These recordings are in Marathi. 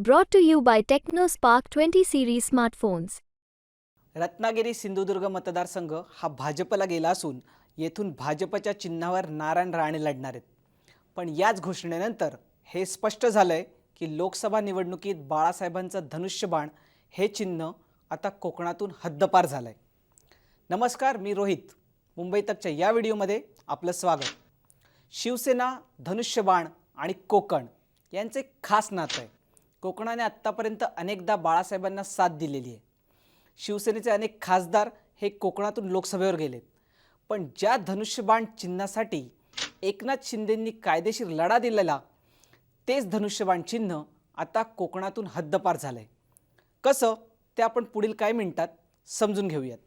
Brought to you by TechnoSpark 20 series smartphones. Ratnagiri Sindhudurg मतदारसंघ हा भाजपला गेला असून येथून भाजपच्या चिन्हावर नारायण राणे लढणार आहेत. पण याच घोषणेनंतर हे स्पष्ट झालंय की लोकसभा निवडणुकीत बाळासाहेबांचं धनुष्यबाण हे चिन्ह आता कोकणातून हद्दपार झालंय. नमस्कार मी रोहित. मुंबई तकच्या या व्हिडिओमध्ये आपलं स्वागत. शिवसेना धनुष्यबाण आणि कोकण यांचे एक खास नातं आहे. कोकणाने आत्तापर्यंत अनेकदा बाळासाहेबांना साथ दिलेली आहे. शिवसेनेचे अनेक खासदार हे कोकणातून लोकसभेवर गेलेत. पण ज्या धनुष्यबाण चिन्हासाठी एकनाथ शिंदेंनी कायदेशीर लढा दिलेला तेच धनुष्यबाण चिन्ह आता कोकणातून हद्दपार झालं आहे कसं? ते आपण पुढील काही मिनिटात समजून घेऊयात.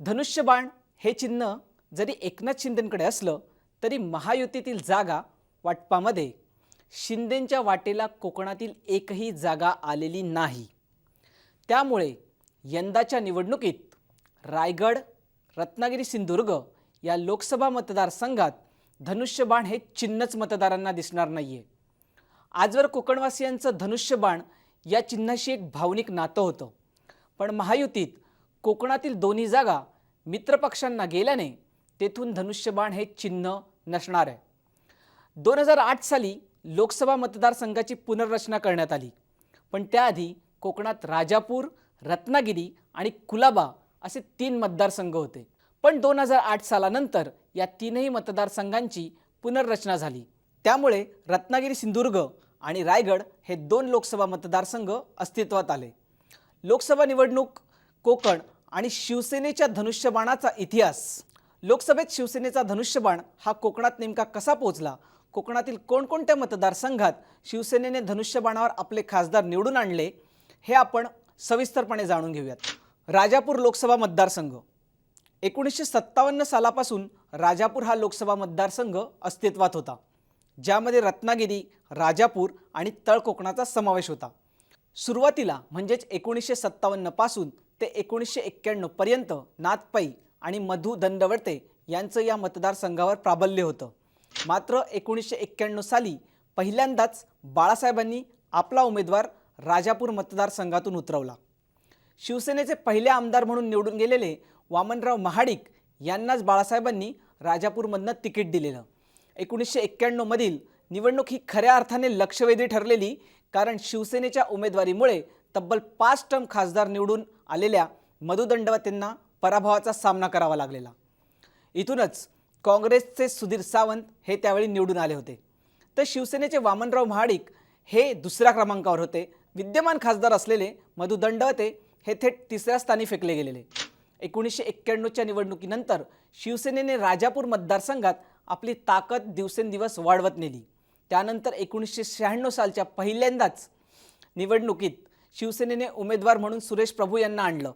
धनुष्यबाण हे चिन्ह जरी एकनाथ शिंदेंकडे असलं तरी महायुतीतील जागा वाटपामध्ये शिंदेंच्या वाटेला कोकणातील एकही जागा आलेली नाही. त्यामुळे यंदाच्या निवडणुकीत रायगड रत्नागिरी सिंधुदुर्ग या लोकसभा मतदारसंघात धनुष्यबाण हे चिन्हच मतदारांना दिसणार नाही आहे आजवर कोकणवासियांचं धनुष्यबाण या चिन्हाशी एक भावनिक नातं होतं. पण महायुतीत कोकणातील दोन्ही जागा मित्रपक्षांना गेल्याने तेथून धनुष्यबाण हे चिन्ह नसणार आहे. दोन हजार आठ साली लोकसभा मतदारसंघाची पुनर्रचना करण्यात आली. पण त्याआधी कोकणात राजापूर रत्नागिरी आणि कुलाबा असे तीन मतदारसंघ होते. पण दोन हजार आठ सालानंतर या तीनही मतदारसंघांची पुनर्रचना झाली. त्यामुळे रत्नागिरी सिंधुदुर्ग आणि रायगड हे दोन लोकसभा मतदारसंघ अस्तित्वात आले. लोकसभा निवडणूक कोकण आणि शिवसेनेच्या धनुष्यबाणाचा इतिहास लोकसभेत शिवसेनेचा धनुष्यबाण हा कोकणात नेमका कसा पोहोचला? कोकणातील कोणकोणत्या मतदारसंघात शिवसेनेने धनुष्यबाणावर आपले खासदार निवडून आणले? हे आपण सविस्तरपणे जाणून घेऊयात. राजापूर लोकसभा मतदारसंघ. एकोणीसशे सत्तावन्न सालापासून राजापूर हा लोकसभा मतदारसंघ अस्तित्वात होता. ज्यामध्ये रत्नागिरी राजापूर आणि तळकोकणाचा समावेश होता. सुरुवातीला म्हणजेच एकोणीसशे सत्तावन्नपासून ते एकोणीसशे एक्क्याण्णवपर्यंत नाथपाई आणि मधू दंडवते यांचं या मतदारसंघावर प्राबल्य होतं. मात्र एकोणीसशे एक्क्याण्णव साली पहिल्यांदाच बाळासाहेबांनी आपला उमेदवार राजापूर मतदारसंघातून उतरवला. शिवसेनेचे पहिले आमदार म्हणून निवडून गेलेले वामनराव महाडिक यांनाच बाळासाहेबांनी राजापूरमधनं तिकीट दिलेलं. एकोणीसशे एक्क्याण्णवमधील निवडणूक ही खऱ्या अर्थाने लक्षवेधी ठरलेली कारण शिवसेनेच्या उमेदवारीमुळे तब्बल पाच टर्म खासदार निवडून आलेल्या मधु पराभवाचा सामना करावा लागलेला. इथूनच काँग्रेसचे सुधीर सावंत हे त्यावेळी निवडून आले होते. तर शिवसेनेचे वामनराव महाडिक हे दुसऱ्या क्रमांकावर होते. विद्यमान खासदार असलेले मधु दंडवते हे थेट तिसऱ्या स्थानी फेकले गेलेले. एकोणीसशे एक्क्याण्णवच्या निवडणुकीनंतर शिवसेनेने राजापूर मतदारसंघात आपली ताकद दिवसेंदिवस वाढवत नेली. त्यानंतर एकोणीसशे शहाण्णव सालच्या पहिल्यांदाच निवडणुकीत शिवसेनेने उमेदवार म्हणून सुरेश प्रभू यांना आणलं.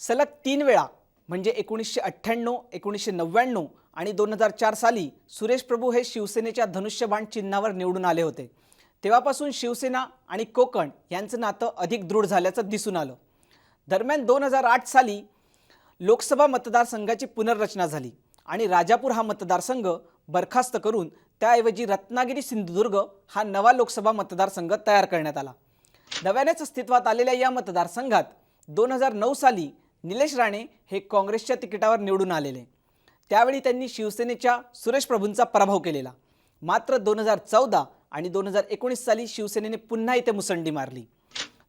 सलग तीन वेळा म्हणजे एकोणीसशे अठ्ठ्याण्णव एकोणीसशे नव्याण्णव आणि दोन हजार चार साली सुरेश प्रभू हे शिवसेनेच्या धनुष्यबाण चिन्हावर निवडून आले होते. तेव्हापासून शिवसेना आणि कोकण यांचं नातं अधिक दृढ झाल्याचं दिसून आलं. दरम्यान दोन हजार आठ साली लोकसभा मतदारसंघाची पुनर्रचना झाली आणि राजापूर हा मतदारसंघ बरखास्त करून त्याऐवजी रत्नागिरी सिंधुदुर्ग हा नवा लोकसभा मतदारसंघ तयार करण्यात आला. नव्यानेच अस्तित्वात आलेल्या या मतदारसंघात दोन हजार नऊ साली निलेश राणे हे काँग्रेसच्या तिकिटावर निवडून आलेले. त्यावेळी त्यांनी शिवसेनेच्या सुरेश प्रभूंचा पराभव केलेला. मात्र दोन हजार चौदा आणि दोन हजार एकोणीस साली शिवसेनेने पुन्हा इथे मुसंडी मारली.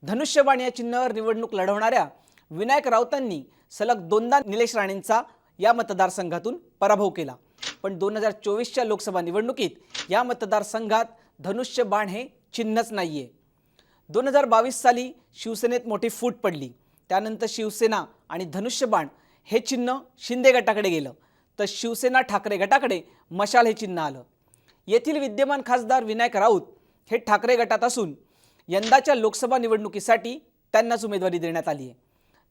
धनुष्यबाण या चिन्हावर निवडणूक लढवणाऱ्या विनायक राऊतांनी सलग दोनदा निलेश राणेंचा या मतदारसंघातून पराभव केला. पण दोन हजार चोवीसच्या लोकसभा निवडणुकीत या मतदारसंघात धनुष्यबाण हे चिन्हच नाहीये. दोन हजार बावीस साली शिवसेनेत मोठी फूट पडली. त्यानंतर शिवसेना आणि धनुष्यबाण हे चिन्ह शिंदे गटाकडे गेलं. तर शिवसेना ठाकरे गटाकडे मशाल हे चिन्ह आलं. येथील विद्यमान खासदार विनायक राऊत हे ठाकरे गटात असून यंदाच्या लोकसभा निवडणुकीसाठी त्यांनाच उमेदवारी देण्यात आली आहे.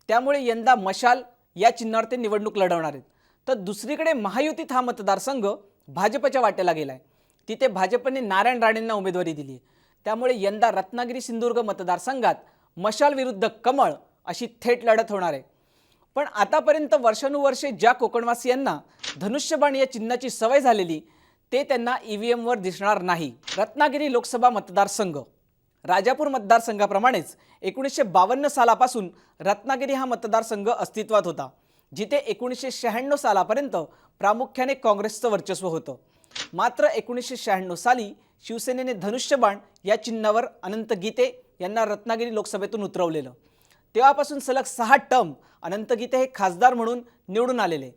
त्यामुळे यंदा मशाल या चिन्हावर ते निवडणूक लढवणार आहेत. तर दुसरीकडे महायुतीत हा मतदारसंघ भाजपच्या वाटेला गेलाय. तिथे भाजपने नारायण राणेंना उमेदवारी दिली आहे. त्यामुळे यंदा रत्नागिरी सिंधुदुर्ग मतदारसंघात मशाल विरुद्ध कमळ अशी थेट लढत होणार आहे. पण आतापर्यंत वर्षानुवर्षे ज्या कोकणवासियांना धनुष्यबाण या चिन्हाची सवय झालेली ते त्यांना ई व्ही एमवर दिसणार नाही. रत्नागिरी लोकसभा मतदारसंघ. राजापूर मतदारसंघाप्रमाणेच एकोणीसशे बावन्न सालापासून रत्नागिरी हा मतदारसंघ अस्तित्वात होता जिथे एकोणीसशे शहाण्णव सालापर्यंत प्रामुख्याने काँग्रेसचं वर्चस्व होतं. मात्र एकोणीसशे शहाण्णव साली शिवसेनेने धनुष्यबाण या चिन्हावर अनंत गीते यांना रत्नागिरी लोकसभेतून उतरवलेलं. तेव्हापासून सलग सहा टर्म अनंत गीते हे खासदार म्हणून निवडून आलेले.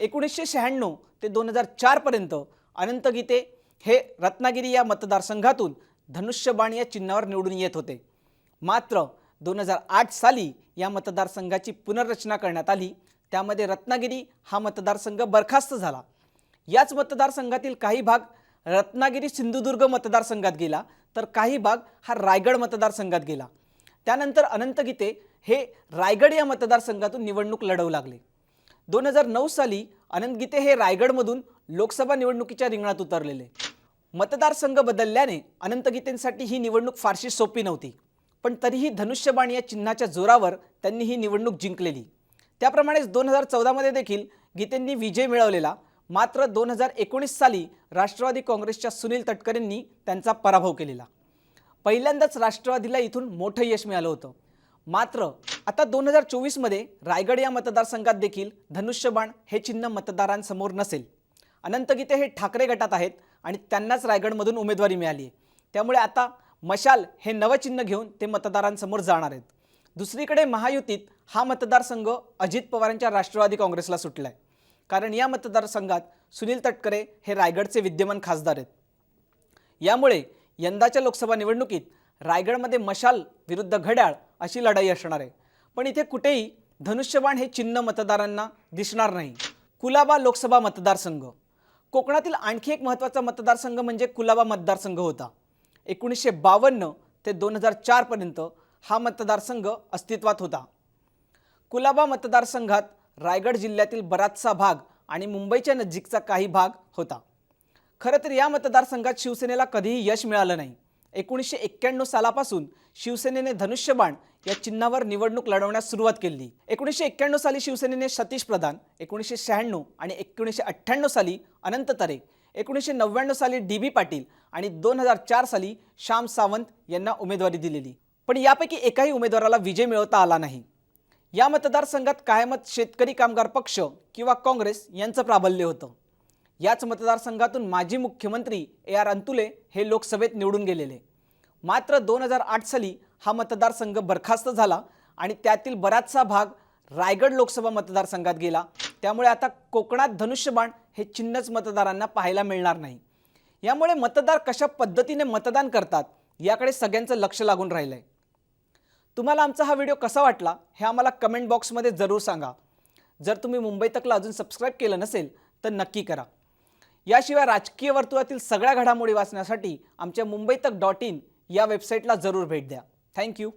एकोणीसशे शहाण्णव ते दोन हजार चारपर्यंत अनंत गीते हे रत्नागिरी या मतदारसंघातून धनुष्यबाण या चिन्हावर निवडून येत होते. मात्र दोन हजार आठ साली या मतदारसंघाची पुनर्रचना करण्यात आली. त्यामध्ये रत्नागिरी हा मतदारसंघ बरखास्त झाला. याच मतदारसंघातील काही भाग रत्नागिरी सिंधुदुर्ग मतदारसंघात गेला तर काही भाग हा रायगड मतदारसंघात गेला. त्यानंतर अनंत गीते हे रायगड या मतदारसंघातून निवडणूक लढवू लागले. दोन हजार नऊ साली अनंत गीते हे रायगडमधून लोकसभा निवडणुकीच्या रिंगणात उतरलेले. मतदारसंघ बदलल्याने अनंत गीतेंसाठी ही निवडणूक फारशी सोपी नव्हती. पण तरीही धनुष्यबाण या चिन्हाच्या जोरावर त्यांनी ही निवडणूक जिंकलेली. त्याप्रमाणेच दोन हजार चौदामध्ये देखील गीतेंनी विजय मिळवलेला. मात्र दोन हजार एकोणीस साली राष्ट्रवादी काँग्रेसच्या सुनील तटकरेंनी त्यांचा पराभव केलेला. पहिल्यांदाच राष्ट्रवादीला इथून मोठं यश मिळालं होतं. मात्र आता दोन हजार चोवीसमध्ये रायगड या मतदारसंघात देखील धनुष्यबाण हे चिन्ह मतदारांसमोर नसेल. अनंत गीते हे ठाकरे गटात आहेत आणि त्यांनाच रायगडमधून उमेदवारी मिळाली आहे. त्यामुळे आता मशाल हे नवं चिन्ह घेऊन ते मतदारांसमोर जाणार आहेत. दुसरीकडे महायुतीत हा मतदारसंघ अजित पवारांच्या राष्ट्रवादी काँग्रेसला सुटला आहे कारण या मतदारसंघात सुनील तटकरे हे रायगडचे विद्यमान खासदार आहेत. यामुळे यंदाच्या लोकसभा निवडणुकीत रायगडमध्ये मशाल विरुद्ध घड्याळ अशी लढाई असणार आहे. पण इथे कुठेही धनुष्यबाण हे चिन्ह मतदारांना दिसणार नाही. कुलाबा लोकसभा मतदारसंघ. कोकणातील आणखी एक महत्त्वाचा मतदारसंघ म्हणजे कुलाबा मतदारसंघ होता. एकोणीसशे बावन्न ते दोन हजार चारपर्यंत हा मतदारसंघ अस्तित्वात होता. कुलाबा मतदारसंघात रायगड जिल्ह्यातील बराचसा भाग आणि मुंबईच्या नजीकचा काही भाग होता. खरं तर या मतदारसंघात शिवसेनेला कधीही यश मिळालं नाही. एकोणीसशे एक्क्याण्णव सालापासून शिवसेनेने धनुष्यबाण या चिन्हावर निवडणूक लढवण्यास सुरुवात केली. एकोणीसशे एक्क्याण्णव साली शिवसेनेने सतीश प्रधान एकोणीसशे शहाण्णव आणि एकोणीसशे अठ्ठ्याण्णव साली अनंत तरे एकोणीसशे नव्याण्णव साली डी बी पाटील आणि दोन हजार चार साली श्याम सावंत यांना उमेदवारी दिलेली. पण यापैकी एकाही उमेदवाराला विजय मिळवता आला नाही. या मतदारसंघात कायमत शेतकरी कामगार पक्ष किंवा काँग्रेस यांचं प्राबल्य होतं. याच मतदारसंघातून माजी मुख्यमंत्री ए आर अंतुले हे लोकसभेत निवडून गेलेले. मात्र दोन हजार आठ साली हा मतदारसंघ बरखास्त झाला आणि त्यातील बराचसा भाग रायगड लोकसभा मतदारसंघात गेला. त्यामुळे आता कोकणात धनुष्यबाण हे चिन्हच मतदारांना पाहायला मिळणार नाही. यामुळे मतदार कशा पद्धतीने मतदान करतात याकडे सगळ्यांचं लक्ष लागून राहिलं आहे तुम्हाला आमचा हा व्हिडिओ कसा वाटला हे आम्हाला कमेंट बॉक्समध्ये जरूर सांगा. जर तुम्ही मुंबई तकला अजून सबस्क्राईब केलं नसेल तर नक्की करा. याशिवाय राजकीय वर्तुळातील सगळ्या घडामोडी वाचण्यासाठी आमच्या मुंबई तक डॉट इन या वेबसाईटला जरूर भेट द्या. थँक्यू